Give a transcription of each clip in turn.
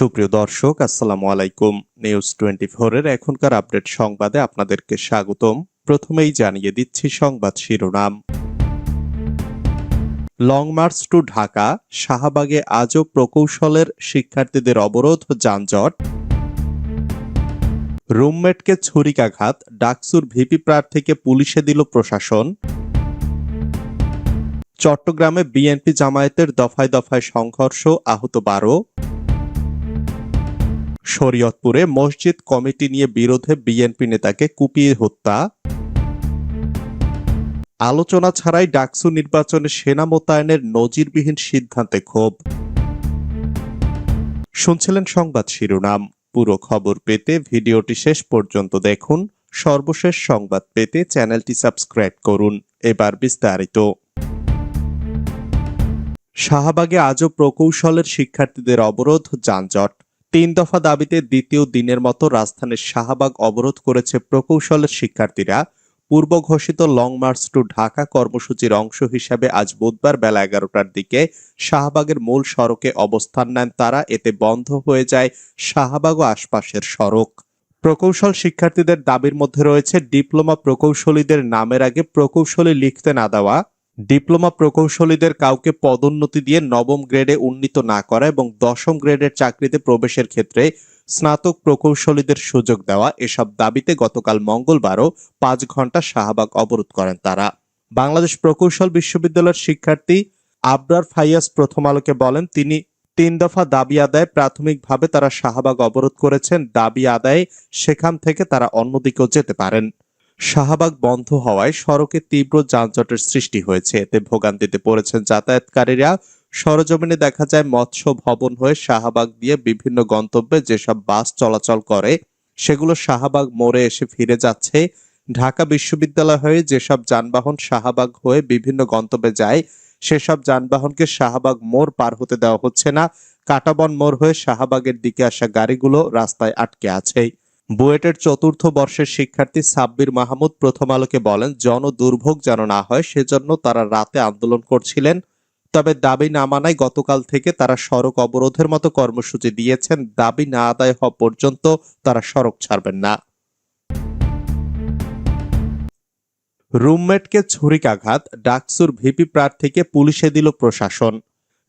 সুপ্রিয় দর্শক, আসসালামু আলাইকুম। নিউজ টোয়েন্টি এর এখনকার আপডেট সংবাদে আপনাদেরকে স্বাগতম। প্রথমেই জানিয়ে দিচ্ছি সংবাদ শিরোনাম। লং মার্চ টু ঢাকা শাহবাগে আজও প্রকৌশলের শিক্ষার্থীদের অবরোধ, যানজট। রুমমেটকে ছুরিকাঘাত, ডাকসুর ভিপি প্রার্থীকে পুলিশে দিল প্রশাসন। চট্টগ্রামে বিএনপি জামায়াতের দফায় দফায় সংঘর্ষ, আহত বারো। শরীয়তপুরে মসজিদ কমিটি নিয়ে বিরোধে বিএনপি নেতাকে কুপিয়ে হত্যা। আলোচনা ছাড়াই ডাকসু নির্বাচনে সেনা মোতায়েনের নজিরবিহীন সিদ্ধান্তে ক্ষোভ। শুনছিলেন সংবাদ শিরোনাম। পুরো খবর পেতে ভিডিওটি শেষ পর্যন্ত দেখুন। সর্বশেষ সংবাদ পেতে চ্যানেলটি সাবস্ক্রাইব করুন। এবার বিস্তারিত। শাহবাগে আজও প্রকৌশলের শিক্ষার্থীদের অবরোধ, যানজট। তিন দফা দাবিতে দ্বিতীয় দিনের মতো রাজধানীর শাহবাগ অবরোধ করেছে প্রকৌশলের শিক্ষার্থীরা। পূর্ব ঘোষিত লং মার্চ টু ঢাকা কর্মসূচির অংশ হিসাবে আজ বুধবার বেলা এগারোটার দিকে শাহবাগের মূল সড়কে অবস্থান নেন তারা। এতে বন্ধ হয়ে যায় শাহবাগ ও আশপাশের সড়ক। প্রকৌশল শিক্ষার্থীদের দাবির মধ্যে রয়েছে, ডিপ্লোমা প্রকৌশলীদের নামের আগে প্রকৌশলী লিখতে না দেওয়া ডিপ্লোমা প্রকৌশলীদের কাউকে পদোন্নতি দিয়ে নবম গ্রেডে উন্নীত না করা এবং দশম গ্রেডের চাকরিতে প্রবেশের ক্ষেত্রে স্নাতক প্রকৌশলীদের সুযোগ দেওয়া এসব দাবিতে গতকাল মঙ্গলবারও পাঁচ ঘণ্টা শাহবাগ অবরোধ করেন তারা। বাংলাদেশ প্রকৌশল বিশ্ববিদ্যালয়ের শিক্ষার্থী আবরার ফাইয়াস প্রথম আলোকে বলেন, তিনি তিন দফা দাবি আদায় প্রাথমিকভাবে তারা শাহবাগ অবরোধ করেছেন। দাবি আদায়ে সেখান থেকে তারা অন্যদিকেও যেতে পারেন। শাহবাগ বন্ধ হওয়ায় সড়কে তীব্র যানজটের সৃষ্টি হয়েছে। এতে ভোগান্তিতে পড়েছেন যাতায়াতকারীরা। সরজমিনে দেখা যায়, মৎস্য ভবন হয়ে শাহবাগ দিয়ে বিভিন্ন গন্তব্যে যেসব বাস চলাচল করে, সেগুলো শাহবাগ মোড়ে এসে ফিরে যাচ্ছে। ঢাকা বিশ্ববিদ্যালয় হয়ে যেসব যানবাহন শাহবাগ হয়ে বিভিন্ন গন্তব্যে যায়, সেসব যানবাহনকে শাহবাগ মোড় পার হতে দেওয়া হচ্ছে না। কাটাবন মোড় হয়ে শাহবাগের দিকে আসা গাড়িগুলো রাস্তায় আটকে আছে। বুয়েটের চতুর্থ বর্ষের শিক্ষার্থী সাব্বির মাহমুদ প্রথম আলোকে বলেন জন দুর্ভোগ যেন না হয়, সেজন্য তারা রাতে আন্দোলন করছিলেন। তবে দাবি না মানায় গতকাল থেকে তারা সড়ক অবরোধের মতো কর্মসূচি দিয়েছেন। দাবি না আদায় হওয়া পর্যন্ত তারা সড়ক ছাড়বেন না। রুমমেটকে ছুরিকাঘাত, ডাকসুর ভিপি প্রার্থীকে পুলিশে দিল প্রশাসন।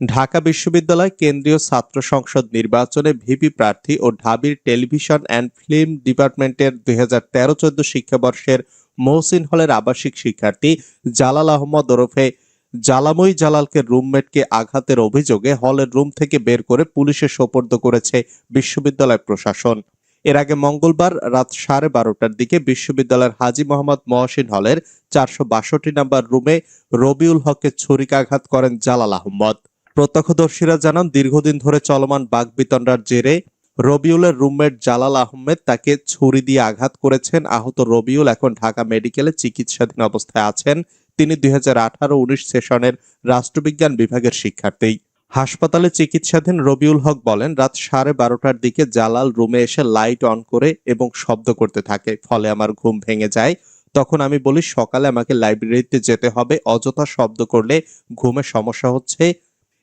ঢাকা বিশ্ববিদ্যালয় কেন্দ্রীয় ছাত্র সংসদ নির্বাচনে ভিপি প্রার্থী ও ঢাবির টেলিভিশন অ্যান্ড ফিল্ম ডিপার্টমেন্টের দুই হাজার তেরো চোদ্দ শিক্ষাবর্ষের মহসিন হলের আবাসিক শিক্ষার্থী জালাল আহমদ ওরফে জালামই জালালকে রুমমেটকে আঘাতের অভিযোগে হলের রুম থেকে বের করে পুলিশে সোপর্দ করেছে বিশ্ববিদ্যালয় প্রশাসন। এর আগে মঙ্গলবার রাত সাড়ে বারোটার দিকে বিশ্ববিদ্যালয়ের হাজী মোহাম্মদ মহসিন হলের চারশো বাষট্টি নম্বর রুমে রবিউল হককে ছুরিকাঘাত করেন জালাল আহমদ। প্রত্যক্ষদর্শীরা জানান, দীর্ঘদিন ধরে চলমান বাগবিতণ্ডার জেরে রবিউলের রুমমেট জালাল আহমেদ তাকে ছুরি দিয়ে আঘাত করেছেন। আহত রবিউল এখন ঢাকা মেডিকেলে চিকিৎসাধীন অবস্থায় আছেন। তিনি দুই হাজার আঠারো উনিশ সেশনের রাষ্ট্রবিজ্ঞান বিভাগের শিক্ষার্থী। হাসপাতালে চিকিৎসাধীন রবিউল হক বলেন, রাত সাড়ে বারোটার দিকে জালাল রুমে এসে লাইট অন করে এবং শব্দ করতে থাকে, ফলে আমার ঘুম ভেঙে যায়। তখন আমি বলি, সকালে আমাকে লাইব্রেরিতে যেতে হবে, অযথা শব্দ করলে ঘুমে সমস্যা হচ্ছে।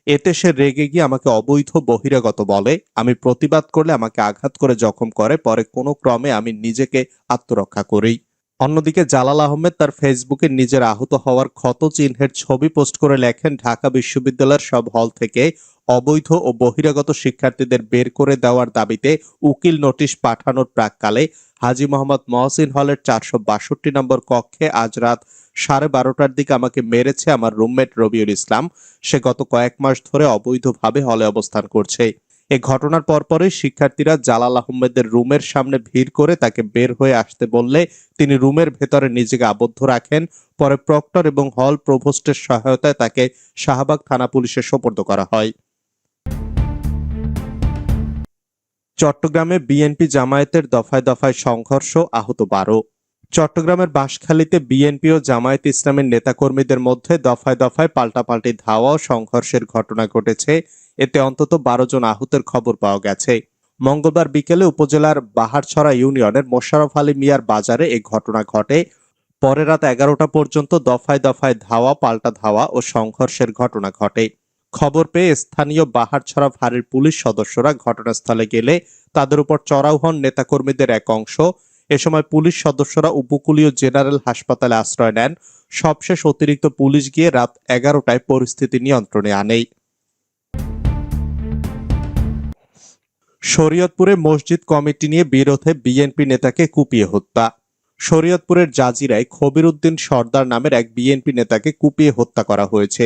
এতে সে রেগে গিয়ে আমাকে অবৈধ বহিরাগত বলে। আমি প্রতিবাদ করলে আমাকে আঘাত করে জখম করে। পরে কোনো ক্রমে আমি নিজেকে আত্মরক্ষা করি। অন্যদিকে জালাল আহমেদ তার ফেসবুকে নিজের আহত হওয়ার ক্ষত চিহ্নের ছবি পোস্ট করে লেখেন, ঢাকা বিশ্ববিদ্যালয়ের সব হল থেকে অবৈধ ও বহিরাগত শিক্ষার্থীদের বের করে দেওয়ার দাবিতে উকিল নোটিশ পাঠানোর প্রাককালে হাজি মোহাম্মদ মহসিন হলের চারশো বাষট্টি নম্বর কক্ষে আজ রাত সাড়ে বারোটার দিকে আমাকে মেরেছে আমার রুমমেট রবিউল ইসলাম। সে গত কয়েক মাস ধরে অবৈধভাবে হলে অবস্থান করছে। এ ঘটনার পরপরই শিক্ষার্থীরা জালাল আহমেদের রুমের সামনে ভিড় করে তাকে বের হয়ে আসতে বললে তিনি রুমের ভেতরে নিজেকে আবদ্ধ রাখেন। পরে প্রক্টর এবং হল প্রভোস্টের সহায়তায় তাকে শাহবাগ থানা পুলিশে সোপর্দ করা হয়। চট্টগ্রামে বিএনপি জামায়াতের দফায় দফায় সংঘর্ষ আহত বারো। চট্টগ্রামের বাঁশখালীতে বিএনপি ও জামায়াত ইসলামের নেতাকর্মীদের মধ্যে দফায় দফায় পাল্টাপাল্টি ধাওয়া ও সংঘর্ষের ঘটনা ঘটেছে। এতে অন্তত বারো জন আহতের খবর পাওয়া গেছে। মঙ্গলবার বিকেলে উপজেলার বাহারছড়া ইউনিয়নের মোশারফ আলী মিয়ার বাজারে এই ঘটনা ঘটে। পরে রাত এগারোটা পর্যন্ত দফায় দফায় ধাওয়া, পাল্টা ধাওয়া ও সংঘর্ষের ঘটনা ঘটে। খবর পেয়ে স্থানীয় বাহারছড়া ফাঁড়ির পুলিশ সদস্যরা ঘটনাস্থলে গেলে তাদের উপর চড়াও হন নেতাকর্মীদের এক অংশ। এ সময় পুলিশ সদস্যরা উপকূলীয় জেনারেল হাসপাতালে আশ্রয় নেন। সবশেষ অতিরিক্ত পুলিশ গিয়ে রাত এগারোটায় পরিস্থিতি নিয়ন্ত্রণে আনেই। শরীয়তপুরে মসজিদ কমিটি নিয়ে বিরোধে বিএনপি নেতাকে কুপিয়ে হত্যা। শরীয়তপুরের জাজিরায় খবির উদ্দিন সর্দার নামের এক বিএনপি নেতাকে কুপিয়ে হত্যা করা হয়েছে।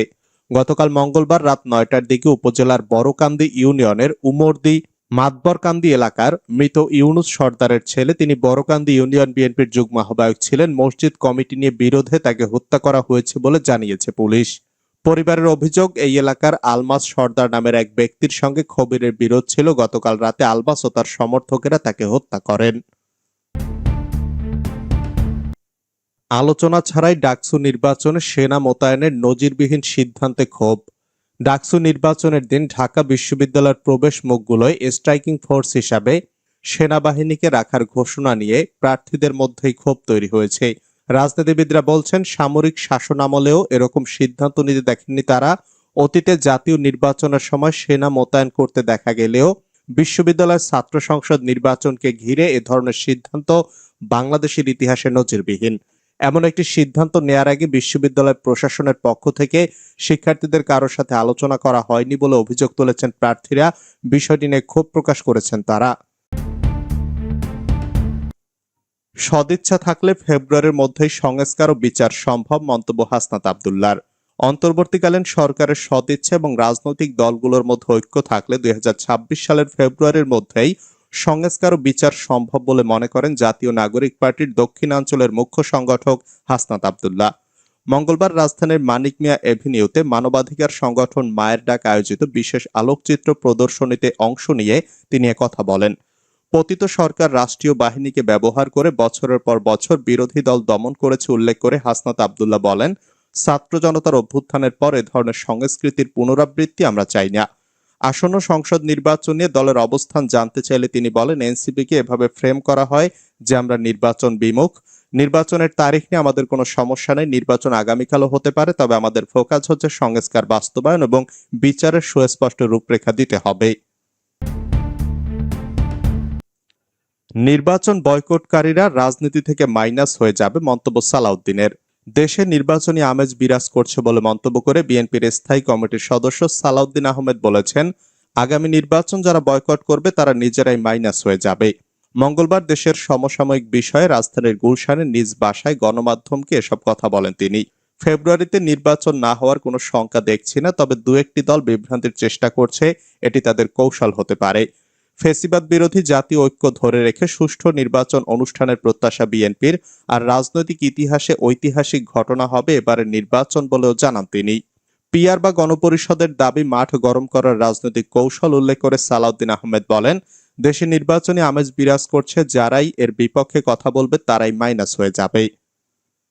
গতকাল মঙ্গলবার রাত নয়টার দিকে উপজেলার বড়কান্দি ইউনিয়নের উমরদি মাতবরকান্দি এলাকার মৃত ইউনুস সর্দারের ছেলে, তিনি বড়কান্দি ইউনিয়ন বিএনপির যুগ্ম আহ্বায়ক ছিলেন। মসজিদ কমিটি নিয়ে বিরোধে তাকে হত্যা করা হয়েছে বলে জানিয়েছে পুলিশ। পরিবারের অভিযোগ, এই এলাকার আলমাস সর্দার নামের এক ব্যক্তির সঙ্গে খবিরের বিরোধ ছিল। গতকাল রাতে আলমাস ও তার সমর্থকেরা তাকে হত্যা করেন। আলোচনা ছাড়াই ডাকসু নির্বাচনে সেনা মোতায়েনের নজিরবিহীন সিদ্ধান্তে ক্ষোভ। ডাকসু নির্বাচনের দিন ঢাকা বিশ্ববিদ্যালয়ের প্রবেশ মুখগুলোয় স্ট্রাইকিং ফোর্স হিসাবে সেনাবাহিনীকে রাখার ঘোষণা নিয়ে প্রার্থীদের মধ্যেই ক্ষোভ তৈরি হয়েছে। রাজনীতিবিদরা বলছেন, সামরিক শাসন আমলেও এরকম সিদ্ধান্ত নিতে দেখেননি তারা। অতীতে জাতীয় নির্বাচনের সময় সেনা মোতায়েন করতে দেখা গেলেও বিশ্ববিদ্যালয়ের ছাত্র সংসদ নির্বাচনকে ঘিরে এ ধরনের সিদ্ধান্ত বাংলাদেশের ইতিহাসে নজিরবিহীন। এমন একটি সিদ্ধান্ত নেয়ার আগে বিশ্ববিদ্যালয় প্রশাসনের পক্ষ থেকে শিক্ষার্থীদের কারোর সাথে আলোচনা করা হয়নি বলে অভিযোগ তুলেছেন প্রার্থীরা। বিষয়টি নিয়ে ক্ষোভ প্রকাশ করেছেন তারা। সদিচ্ছা থাকলে ফেব্রুয়ারির মধ্যেই সংস্কার ও বিচার সম্ভব, মন্তব্য হাসনাত আবদুল্লার। অন্তর্বর্তীকালীন সরকারের সদিচ্ছা এবং রাজনৈতিক দলগুলোর মধ্যে ঐক্য থাকলে দুই হাজার ছাব্বিশ সালের ফেব্রুয়ারির মধ্যেই সংস্কার ও বিচার সম্ভব বলে মনে করেন জাতীয় নাগরিক পার্টির দক্ষিণাঞ্চলের মুখ্য সংগঠক হাসনাত আবদুল্লাহ। মঙ্গলবার রাজধানীর মানিক মিয়া এভিনিউতে মানবাধিকার সংগঠন মায়ের ডাক আয়োজিত বিশেষ আলোকচিত্র প্রদর্শনীতে অংশ নিয়ে তিনি কথা বলেন, পতিত সরকার রাষ্ট্রীয় বাহিনীকে ব্যবহার করে বছরের পর বছর বিরোধী দল দমন করেছে উল্লেখ করে হাসনাত আবদুল্লাহ বলেন, ছাত্র জনতার অভ্যুত্থানের পর এ ধরনের সংস্কৃতির পুনরাবৃত্তি আমরা চাই না। আসন্ন সংসদ নির্বাচন দলের অবস্থান জানতে চাইলে তিনি বলেন, এনসিপিকে এভাবে ফ্রেম করা হয় যে আমরা নির্বাচন বিমুখ। নির্বাচনের তারিখ নিয়ে আমাদের কোনো সমস্যা নেই। নির্বাচন আগামীকালও হতে পারে, তবে আমাদের ফোকাস হচ্ছে সংস্কার, বাস্তবায়ন এবং বিচারের সুস্পষ্ট রূপরেখা দিতে হবে। নির্বাচন বয়কটকারীরা রাজনীতি থেকে মাইনাস হয়ে যাবে মন্তব্য সালাউদ্দিনের। দেশে নির্বাচনী আমেজ বিরাজ করছে বলে মন্তব্য করে বিএনপির স্থায়ী কমিটির সদস্য সালাউদ্দিন আহমেদ বলেছেন, আগামী নির্বাচন যারা বয়কট করবে তারা নিজেরাই মাইনাস হয়ে যাবে। মঙ্গলবার দেশের সমসাময়িক বিষয়ে রাজধানীর গুলশানের নিজ বাসায় গণমাধ্যমকে এসব কথা বলেন তিনি। ফেব্রুয়ারিতে নির্বাচন না হওয়ার কোনো শঙ্কা দেখছি না, তবে দু একটি দল বিভ্রান্তির চেষ্টা করছে, এটি তাদের কৌশল হতে পারে। ফেসিবাদ বিরোধী জাতীয় ঐক্য ধরে রেখে সুষ্ঠু নির্বাচন অনুষ্ঠানের প্রত্যাশা বিএনপির, আর রাজনৈতিক ইতিহাসে ঐতিহাসিক ঘটনা হবে এবারের নির্বাচন বলেও জানান তিনি। পিয়ার বা গণপরিষদের দাবি মাঠ গরম করার রাজনৈতিক কৌশল উল্লেখ করে সালাউদ্দিন আহমেদ বলেন, দেশে নির্বাচনী আমেজ বিরাজ করছে যারাই এর বিপক্ষে কথা বলবে তারাই মাইনাস হয়ে যাবে।